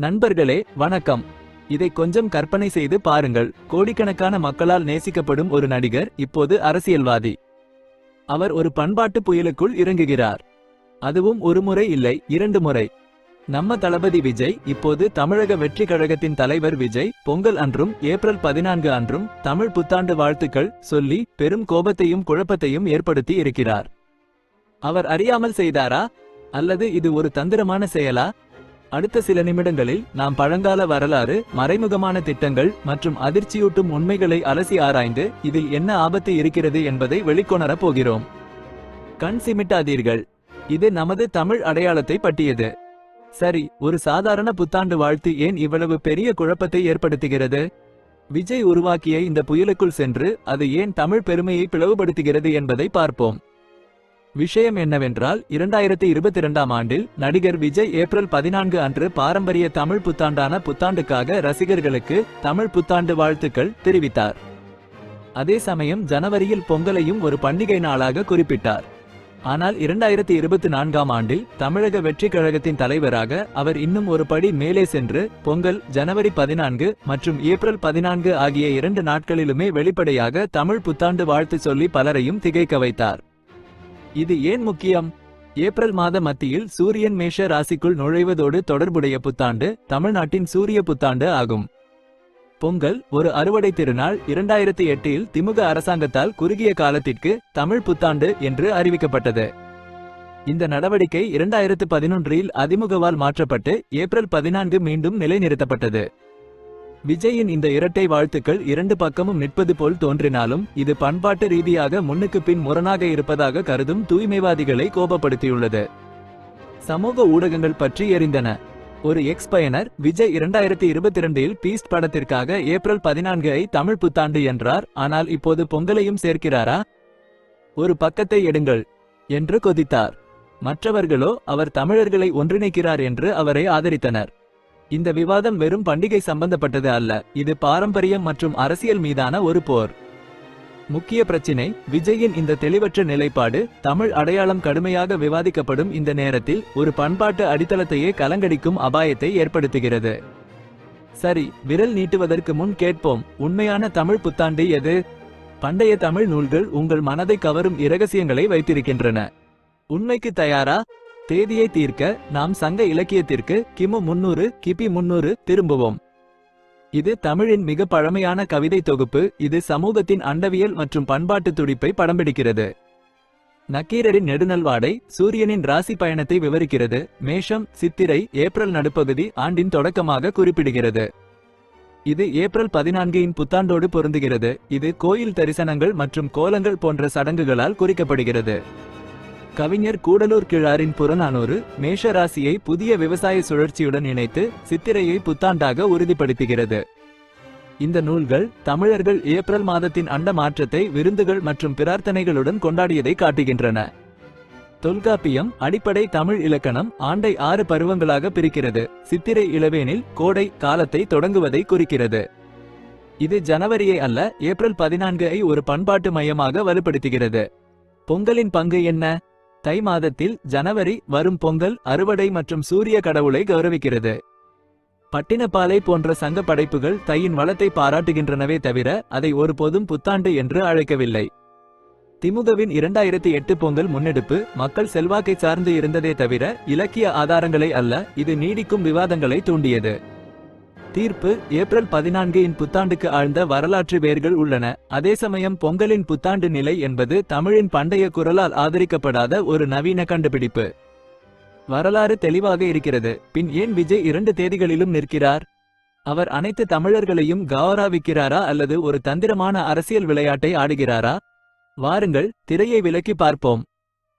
நண்பர்களே வணக்கம். இதை கொஞ்சம் கற்பனை செய்து பாருங்கள். கோடிக்கணக்கான மக்களால் நேசிக்கப்படும் ஒரு நடிகர் இப்போது அரசியல்வாதி. அவர் ஒரு பண்பாட்டு புயலுக்குள் இறங்குகிறார். அதுவும் ஒரு முறை இல்லை இரண்டு முறை. நம்ம தளபதி விஜய் இப்போது தமிழக வெற்றி கழகத்தின் தலைவர் விஜய் பொங்கல் அன்றும் ஏப்ரல் பதினான்கு அன்றும் தமிழ் புத்தாண்டு வாழ்த்துக்கள் சொல்லி பெரும் கோபத்தையும் குழப்பத்தையும் ஏற்படுத்தி இருக்கிறார். அவர் அறியாமல் செய்தாரா? அல்லது இது ஒரு தந்திரமான செயலா? அடுத்த சில நிமிடங்களில் நாம் பழங்கால வரலாறு மறைமுகமான திட்டங்கள் மற்றும் அதிர்ச்சியூட்டும் உண்மைகளை அலசி ஆராய்ந்து இதில் என்ன ஆபத்து இருக்கிறது என்பதை வெளிக்கொணரப் போகிறோம். கண் சிமிட்டாதீர்கள். இது நமது தமிழ் அடையாளத்தை பட்டியது சரி ஒரு சாதாரண புத்தாண்டு வாழ்த்து ஏன் இவ்வளவு பெரிய குழப்பத்தை ஏற்படுத்துகிறது? விஜய் உருவாக்கிய இந்த புயலுக்குள் சென்று அது ஏன் தமிழ் பெருமையை பிளவுபடுத்துகிறது என்பதை பார்ப்போம். விஷயம் என்னவென்றால் இரண்டாயிரத்தி இருபத்தி இரண்டாம் ஆண்டில் நடிகர் விஜய் ஏப்ரல் பதினான்கு அன்று பாரம்பரிய தமிழ் புத்தாண்டான புத்தாண்டுக்காக ரசிகர்களுக்கு தமிழ் புத்தாண்டு வாழ்த்துக்கள் தெரிவித்தார். அதே சமயம் ஜனவரியில் பொங்கலையும் ஒரு பண்டிகை நாளாக குறிப்பிட்டார். ஆனால் இரண்டாயிரத்தி இருபத்தி நான்காம் ஆண்டில் தமிழக வெற்றி கழகத்தின் தலைவராக அவர் இன்னும் ஒரு படி மேலே சென்று பொங்கல் ஜனவரி பதினான்கு மற்றும் ஏப்ரல் பதினான்கு ஆகிய இரண்டு நாட்களிலுமே வெளிப்படையாக தமிழ் புத்தாண்டு வாழ்த்து சொல்லி பலரையும் திகைக்க வைத்தார். இது ஏன் முக்கியம்? ஏப்ரல் மாத மத்தியில் சூரியன் மேஷ ராசிக்குள் நுழைவதோடு தொடர்புடைய புத்தாண்டு தமிழ்நாட்டின் சூரிய புத்தாண்டு ஆகும். பொங்கல் ஒரு அறுவடை திருநாள் இரண்டாயிரத்தி எட்டில் திமுக அரசாங்கத்தால் குறுகிய காலத்திற்கு தமிழ் புத்தாண்டு என்று அறிவிக்கப்பட்டது. இந்த நடவடிக்கை இரண்டாயிரத்து பதினொன்றில் அதிமுகவால் மாற்றப்பட்டு ஏப்ரல் பதினான்கு மீண்டும் நிலைநிறுத்தப்பட்டது. விஜயின் இந்த இரட்டை வாழ்த்துக்கள் இரண்டு பக்கமும் நிற்பது போல் தோன்றினாலும் இது பண்பாட்டு ரீதியாக முன்னுக்கு பின் முரணாக இருப்பதாக கருதும் தூய்மைவாதிகளை கோபப்படுத்தியுள்ளது. சமூக ஊடகங்கள் பற்றி எரிந்தன. ஒரு எக்ஸ் பயனர் விஜய் இரண்டாயிரத்தி இருபத்தி இரண்டில் பீஸ்ட் படத்திற்காக ஏப்ரல் பதினான்கு ஐ தமிழ் புத்தாண்டு என்றார். ஆனால் இப்போது பொங்கலையும் சேர்க்கிறாரா? ஒரு பக்கத்தை எடுங்கள் என்று கொதித்தார். மற்றவர்களோ அவர் தமிழர்களை ஒன்றிணைக்கிறார் என்று அவரை ஆதரித்தனர். இந்த விவாதம் வெறும் பண்டிகை சம்பந்தப்பட்டது அல்ல. இது பாரம்பரியம் மற்றும் அரசியல் மீதான ஒரு போர். முக்கிய பிரச்சினை விஜயின் இந்த தெளிவற்ற நிலைப்பாடு தமிழ் அடையாளம் கடுமையாக விவாதிக்கப்படும் இந்த நேரத்தில் ஒரு பண்பாட்டு அடித்தளத்தையே கலங்கடிக்கும் அபாயத்தை ஏற்படுத்துகிறது. சரி விரல் நீட்டுவதற்கு முன் கேட்போம் உண்மையான தமிழ் புத்தாண்டு எது? பண்டைய தமிழ் நூல்கள் உங்கள் மனதை கவரும் இரகசியங்களை வைத்திருக்கின்றன. உண்மைக்கு தயாரா? தேதியை தீர்க்க நாம் சங்க இலக்கியத்திற்கு கிமு முன்னூறு கிபி முன்னூறு திரும்புவோம். இது தமிழின் மிக பழமையான கவிதை தொகுப்பு. இது சமூகத்தின் அண்டவியல் மற்றும் பண்பாட்டு துடிப்பை படம்பிடிக்கிறது. நக்கீரரின் நெடுநல்வாடை சூரியனின் ராசி பயணத்தை விவரிக்கிறது. மேஷம் சித்திரை ஏப்ரல் நடுப்பகுதி ஆண்டின் தொடக்கமாக குறிப்பிடுகிறது. இது ஏப்ரல் பதினான்கின் புத்தாண்டோடு பொருந்துகிறது. இது கோயில் தரிசனங்கள் மற்றும் கோலங்கள் போன்ற சடங்குகளால் குறிக்கப்படுகிறது. கவிஞர் கூடலூர் கிழாரின் புறநானூறு மேஷ ராசியை புதிய விவசாய சுழற்சியுடன் இணைத்து சித்திரையை புத்தாண்டாக உறுதிப்படுத்துகிறது. இந்த நூல்கள் தமிழர்கள் ஏப்ரல் மாதத்தின் அண்ட மாற்றத்தை விருந்துகள் மற்றும் பிரார்த்தனைகளுடன் கொண்டாடியதை காட்டுகின்றன. தொல்காப்பியம் அடிப்படை தமிழ் இலக்கணம் ஆண்டை ஆறு பருவங்களாக பிரிக்கிறது. சித்திரை இளவேனில் கோடை காலத்தை தொடங்குவதை குறிக்கிறது. இது ஜனவரியை அல்ல ஏப்ரல் பதினான்கு ஐ ஒரு பண்பாட்டு மையமாக வலுப்படுத்துகிறது. பொங்கலின் பங்கு என்ன? தை மாதத்தில் ஜனவரி வரும் பொங்கல் அறுவடை மற்றும் சூரிய கடவுளை கௌரவிக்கிறது. பட்டினப்பாலை போன்ற சங்க படைப்புகள் தையின் வளத்தை பாராட்டுகின்றனவே தவிர அதை ஒருபோதும் புத்தாண்டு என்று அழைக்கவில்லை. திமுகவின் இரண்டாயிரத்தி எட்டு பொங்கல் முன்னெடுப்பு மக்கள் செல்வாக்கை சார்ந்து இருந்ததே தவிர இலக்கிய ஆதாரங்களை அல்ல இது நீடிக்கும் விவாதங்களை தூண்டியது. தீர்ப்பு ஏப்ரல் பதினான்கு இன் புத்தாண்டுக்கு ஆழ்ந்த வரலாற்று வேர்கள் உள்ளன. அதே சமயம் பொங்கலின் புத்தாண்டு நிலை என்பது தமிழின் பண்டைய குரலால் ஆதரிக்கப்படாத ஒரு நவீன கண்டுபிடிப்பு. வரலாறு தெளிவாக இருக்கிறது. பின் ஏன் விஜய் இரண்டு தேதிகளிலும் நிற்கிறார்? அவர் அனைத்து தமிழர்களையும் கௌரவிக்கிறாரா அல்லது ஒரு தந்திரமான அரசியல் விளையாட்டை ஆடுகிறாரா? வாருங்கள் திரையை விலக்கி பார்ப்போம்.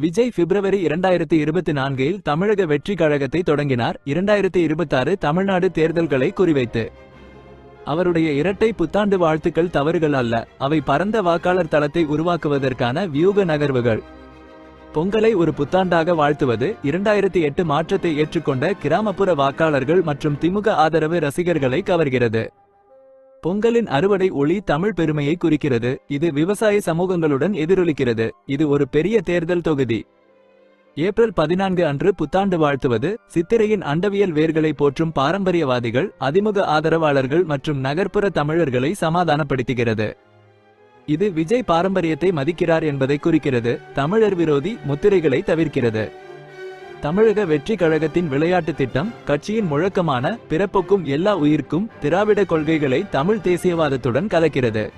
விஜய் பிப்ரவரி இரண்டாயிரத்தி இருபத்தி நான்கில் தமிழக வெற்றி கழகத்தை தொடங்கினார். இரண்டாயிரத்தி இருபத்தாறு தமிழ்நாடு தேர்தல்களை குறிவைத்து. அவருடைய இரட்டை புத்தாண்டு வாழ்த்துக்கள் தவறுகள் அல்ல. அவை பரந்த வாக்காளர் தளத்தை உருவாக்குவதற்கான வியூக நகர்வுகள். பொங்கலை ஒரு புத்தாண்டாக வாழ்த்துவது இரண்டாயிரத்தி எட்டு மாற்றத்தை ஏற்றுக்கொண்ட கிராமப்புற வாக்காளர்கள் மற்றும் திமுக ஆதரவு ரசிகர்களை கவர்கிறது. பொங்கலின் அறுவடை ஒளி தமிழ் பெருமையை குறிக்கிறது. இது விவசாய சமூகங்களுடன் எதிரொலிக்கிறது. இது ஒரு பெரிய தேர்தல் தொகுதி. ஏப்ரல் பதினான்கு அன்று புத்தாண்டு வாழ்த்துவது சித்திரையின் அண்டவியல் வேர்களை போற்றும் பாரம்பரியவாதிகள் அதிமுக ஆதரவாளர்கள் மற்றும் நகர்ப்புற தமிழர்களை சமாதானப்படுத்துகிறது. இது விஜய் பாரம்பரியத்தை மதிக்கிறார் என்பதை குறிக்கிறது. தமிழர் விரோதி முத்திரைகளை தவிர்க்கிறது. தமிழக வெற்றி கழகத்தின் விளையாட்டு திட்டம் கட்சியின் முழக்கமான பிறப்புக்கும் எல்லா உயிர்க்கும் திராவிட கொள்கைகளை தமிழ் தேசியவாதத்துடன் கலக்கிறது.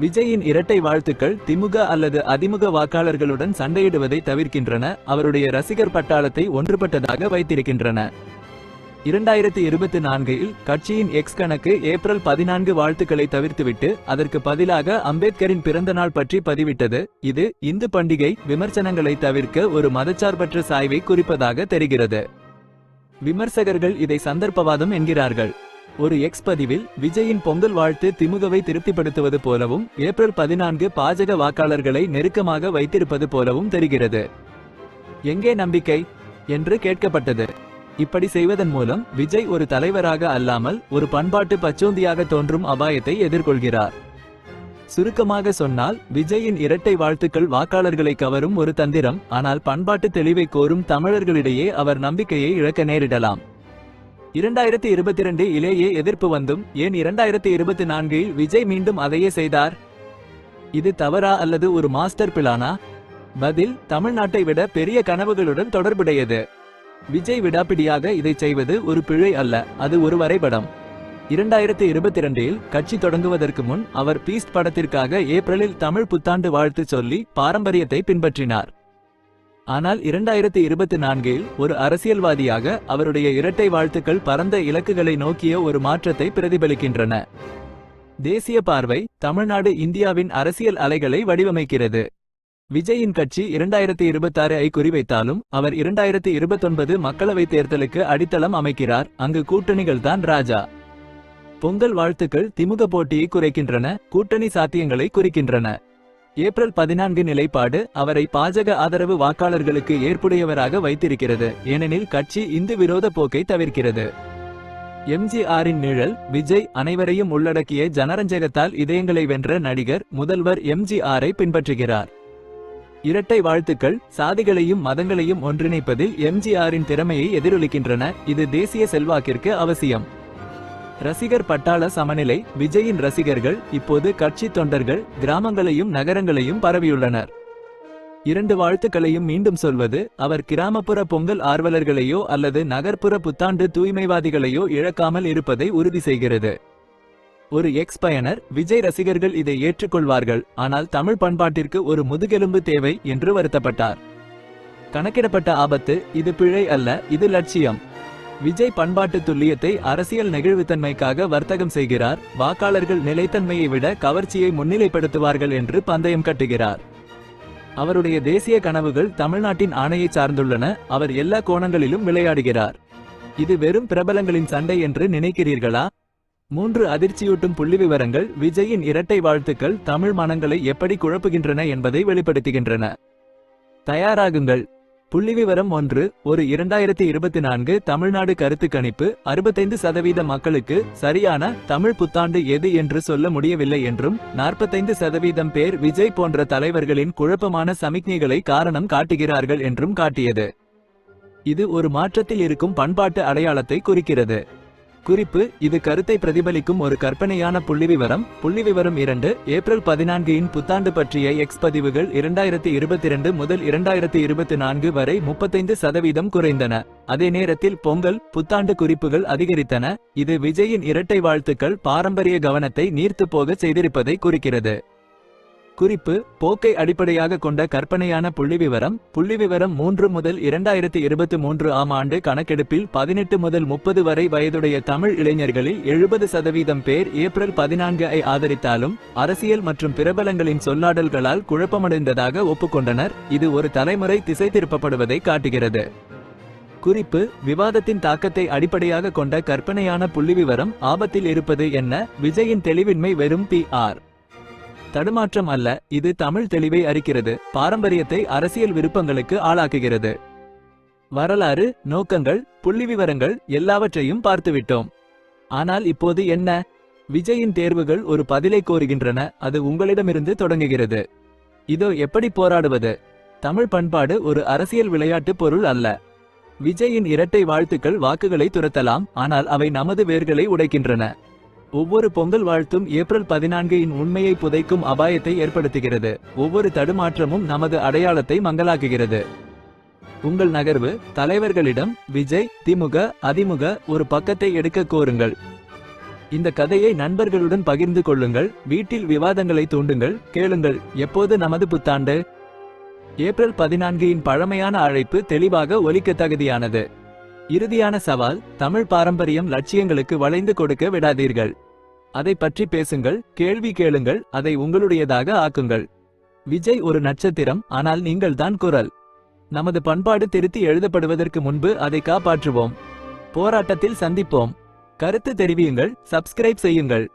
விஜயின் இரட்டை வாழ்த்துக்கள் திமுக அல்லது அதிமுக வாக்காளர்களுடன் சண்டையிடுவதை தவிர்க்கின்றன அவருடைய ரசிகர் பட்டாளத்தை ஒன்றுபட்டதாக வைத்திருக்கின்றன. இரண்டாயிரத்தி இருபத்தி நான்கில் கட்சியின் எக்ஸ் கணக்கு ஏப்ரல் பதினான்கு வாழ்த்துக்களை தவிர்த்துவிட்டு அதற்கு பதிலாக அம்பேத்கரின் பிறந்த நாள் பற்றி பதிவிட்டது. இது இந்து பண்டிகை விமர்சனங்களை தவிர்க்க ஒரு மதச்சார்பற்ற சாய்வை குறிப்பதாக தெரிகிறது. விமர்சகர்கள் இதை சந்தர்ப்பவாதம் என்கிறார்கள். ஒரு எக்ஸ் பதிவில் விஜயின் பொங்கல் வாழ்த்து திமுகவை திருப்திப்படுத்துவது போலவும் ஏப்ரல் பதினான்கு பாஜக வாக்காளர்களை நெருக்கமாக வைத்திருப்பது போலவும் தெரிகிறது. எங்கே நம்பிக்கை? என்று கேட்கப்பட்டது. இப்படி செய்வதன் மூலம் விஜய் ஒரு தலைவராக அல்லாமல் ஒரு பண்பாட்டு பச்சோந்தியாக தோன்றும் அபாயத்தை எதிர்கொள்கிறார். சுருக்கமாக சொன்னால் விஜயின் இரட்டை வாழ்த்துக்கள் வாக்காளர்களை கவரும் ஒரு தந்திரம் ஆனால் பண்பாட்டு தெளிவை கோரும் தமிழர்களிடையே அவர் நம்பிக்கையை இழக்க நேரிடலாம். இரண்டாயிரத்தி இருபத்தி ரெண்டு இலேயே எதிர்ப்பு வந்தும் ஏன் இரண்டாயிரத்தி இருபத்தி நான்கில் விஜய் மீண்டும் அதையே செய்தார்? இது தவறா அல்லது ஒரு மாஸ்டர் பிளானா? பதில் தமிழ்நாட்டை விட பெரிய கனவுகளுடன் தொடர்புடையது. விஜய் விடாப்பிடியாக இதை செய்வது ஒரு பிழை அல்ல அது ஒரு வரைபடம். இரண்டாயிரத்தி இருபத்தி இரண்டில் கட்சி தொடங்குவதற்கு முன் அவர் பீஸ்ட் படத்திற்காக ஏப்ரலில் தமிழ் புத்தாண்டு வாழ்த்து சொல்லி பாரம்பரியத்தை பின்பற்றினார். ஆனால் இரண்டாயிரத்தி இருபத்தி நான்கில் ஒரு அரசியல்வாதியாக அவருடைய இரட்டை வாழ்த்துக்கள் பரந்த இலக்குகளை நோக்கிய ஒரு மாற்றத்தை பிரதிபலிக்கின்றன. தேசிய பார்வை தமிழ்நாடு இந்தியாவின் அரசியல் அலைகளை வடிவமைக்கிறது. விஜயின் கட்சி இரண்டாயிரத்தி இருபத்தாறு ஐ குறிவைத்தாலும் அவர் இரண்டாயிரத்தி இருபத்தொன்பது மக்களவைத் தேர்தலுக்கு அடித்தளம் அமைக்கிறார். அங்கு கூட்டணிகள் தான் ராஜா. பொங்கல் வாழ்த்துக்கள் திமுக போட்டியை குறைக்கின்றன கூட்டணி சாத்தியங்களை குறிக்கின்றன. ஏப்ரல் பதினான்கு நிலைப்பாடு அவரை பாஜக ஆதரவு வாக்காளர்களுக்கு ஏற்புடையவராக வைத்திருக்கிறது. ஏனெனில் கட்சி இந்து விரோத போக்கை தவிர்க்கிறது. எம்ஜிஆரின் நிழல் விஜய் அனைவரையும் உள்ளடக்கிய ஜனரஞ்சகத்தால் இதயங்களை வென்ற நடிகர் முதல்வர் எம்ஜிஆரை பின்பற்றுகிறார். இரட்டை வாழ்த்துக்கள். சாதிகளையும் மதங்களையும் ஒன்றிணைப்பதில் எம்ஜிஆரின் திறமையை எதிரொலிக்கின்றன. இது தேசிய செல்வாக்கிற்கு அவசியம். ரசிகர் பட்டாள சமநிலை. விஜயின் ரசிகர்கள் இப்போது கட்சி தொண்டர்கள் கிராமங்களையும் நகரங்களையும் பரவியுள்ளனர். இரண்டு வாழ்த்துக்களையும் மீண்டும் சொல்வது அவர் கிராமப்புற பொங்கல் ஆர்வலர்களையோ அல்லது நகர்ப்புற புத்தாண்டு தூய்மைவாதிகளையோ இழக்காமல் இருப்பதை உறுதி செய்கிறது. ஒரு எக்ஸ் பயனர் விஜய் ரசிகர்கள் இதை ஏற்றுக்கொள்வார்கள். ஆனால் தமிழ் பண்பாட்டிற்கு ஒரு முதுகெலும்பு தேவை என்று வருத்தப்பட்டார். கணக்கிடப்பட்ட ஆபத்து இது பிழை அல்ல இது லட்சியம். விஜய் பண்பாட்டு துல்லியத்தை அரசியல் நெகிழ்வுத்தன்மைக்காக வர்த்தகம் செய்கிறார். வாக்காளர்கள் நிலைத்தன்மையை விட கவர்ச்சியை முன்னிலைப்படுத்துவார்கள் என்று பந்தயம் கட்டுகிறார். அவருடைய தேசிய கனவுகள் தமிழ்நாட்டின் ஆணையை சார்ந்துள்ளன. அவர் எல்லா கோணங்களிலும் விளையாடுகிறார். இது வெறும் பிரபலங்களின் சண்டை என்று நினைக்கிறீர்களா? மூன்று அதிர்ச்சியூட்டும் புள்ளிவிவரங்கள் விஜயின் இரட்டை வாழ்த்துக்கள் தமிழ் மனங்களை எப்படி குழப்புகின்றன என்பதை வெளிப்படுத்துகின்றன. தயாராகுங்கள். புள்ளிவிவரம் ஒன்று ஒரு இரண்டாயிரத்தி இருபத்தி நான்கு தமிழ்நாடு கருத்து கணிப்பு அறுபத்தைந்து சதவீத மக்களுக்கு சரியான தமிழ் புத்தாண்டு எது என்று சொல்ல முடியவில்லை என்றும் நாற்பத்தைந்து சதவீதம் பேர் விஜய் போன்ற தலைவர்களின் குழப்பமான சமிக்ஞைகளை காரணம் காட்டுகிறார்கள் என்றும் காட்டியது. இது ஒரு மாற்றத்தில் இருக்கும் பண்பாட்டு அடையாளத்தை குறிக்கிறது. குறிப்பு இது கருத்தை பிரதிபலிக்கும் ஒரு கற்பனையான புள்ளிவிவரம். புள்ளிவிவரம் இரண்டு ஏப்ரல் பதினான்கு இன் புத்தாண்டு பற்றிய எக்ஸ் பதிவுகள் இரண்டாயிரத்தி இருபத்தி இரண்டு முதல் இரண்டாயிரத்தி இருபத்தி நான்கு வரை முப்பத்தைந்து சதவீதம் குறைந்தன. அதே நேரத்தில் பொங்கல் புத்தாண்டு குறிப்புகள் அதிகரித்தன. இது விஜயின் இரட்டை வாழ்த்துக்கள் பாரம்பரிய கவனத்தை நீர்த்து போக செய்திருப்பதை குறிக்கிறது. குறிப்பு போக்கை அடிப்படையாக கொண்ட கற்பனையான புள்ளிவிவரம் புள்ளிவிவரம் மூன்று முதல் இரண்டாயிரத்தி இருபத்தி மூன்று ஆம் ஆண்டு கணக்கெடுப்பில் பதினெட்டு முதல் முப்பது வரை வயதுடைய தமிழ் இளைஞர்களில் எழுபது சதவீதம் பேர் ஏப்ரல் பதினான்கு ஐ ஆதரித்தாலும் அரசியல் மற்றும் பிரபலங்களின் சொல்லாடல்களால் குழப்பமடைந்ததாக ஒப்புக்கொண்டனர். இது ஒரு தலைமுறை திசை திருப்பப்படுவதை காட்டுகிறது. குறிப்பு விவாதத்தின் தாக்கத்தை அடிப்படையாக கொண்ட கற்பனையான புள்ளிவிவரம் ஆபத்தில் இருப்பது என்ன? விஜயின் தெளிவின்மை வெறும் பி ஆர். தடுமாற்றம் அல்ல இது தமிழ் தெளிவை அறிக்கிறது பாரம்பரியத்தை அரசியல் விருப்பங்களுக்கு ஆளாக்குகிறது. வரலாறு நோக்கங்கள் புள்ளிவிவரங்கள் எல்லாவற்றையும் பார்த்துவிட்டோம். ஆனால் இப்போது என்ன? விஜயின் தேர்வுகள் ஒரு பதிலை கோருகின்றன அது உங்களிடமிருந்து தொடங்குகிறது. இதோ எப்படி போராடுவது? தமிழ் பண்பாடு ஒரு அரசியல் விளையாட்டு பொருள் அல்ல. விஜயின் இரட்டை வாழ்த்துக்கள் வாக்குகளை துரத்தலாம் ஆனால் அவை நமது வேர்களை உடைக்கின்றன. ஒவ்வொரு பொங்கல் வாழ்த்தும் ஏப்ரல் பதினான்கு இன் உண்மையை புதைக்கும் அபாயத்தை ஏற்படுத்துகிறது. ஒவ்வொரு தடுமாற்றமும் நமது அடையாளத்தை மங்கலாக்குகிறது உங்கள் நகர்வு தலைவர்களிடம் விஜய் திமுக அதிமுக ஒரு பக்கத்தை எடுக்க கோருங்கள். இந்த கதையை நண்பர்களுடன் பகிர்ந்து கொள்ளுங்கள். வீட்டில் விவாதங்களை தூண்டுங்கள். கேளுங்கள். எப்போது நமது புத்தாண்டு? ஏப்ரல் பதினான்கு இன் பழமையான அழைப்பு தெளிவாக ஒலிக்க தகுதியானது. இறுதியான சவால் தமிழ் பாரம்பரியம் லட்சியங்களுக்கு வளைந்து கொடுக்க விடாதீர்கள். அதை பற்றி பேசுங்கள் கேள்வி கேளுங்கள் அதை உங்களுடையதாக ஆக்குங்கள். விஜய் ஒரு நட்சத்திரம் ஆனால் நீங்கள்தான் குரல். நமது பண்பாடு திருத்தி எழுதப்படுவதற்கு முன்பு அதை காப்பாற்றுவோம். போராட்டத்தில் சந்திப்போம். கருத்து தெரிவியுங்கள் சப்ஸ்கிரைப் செய்யுங்கள்.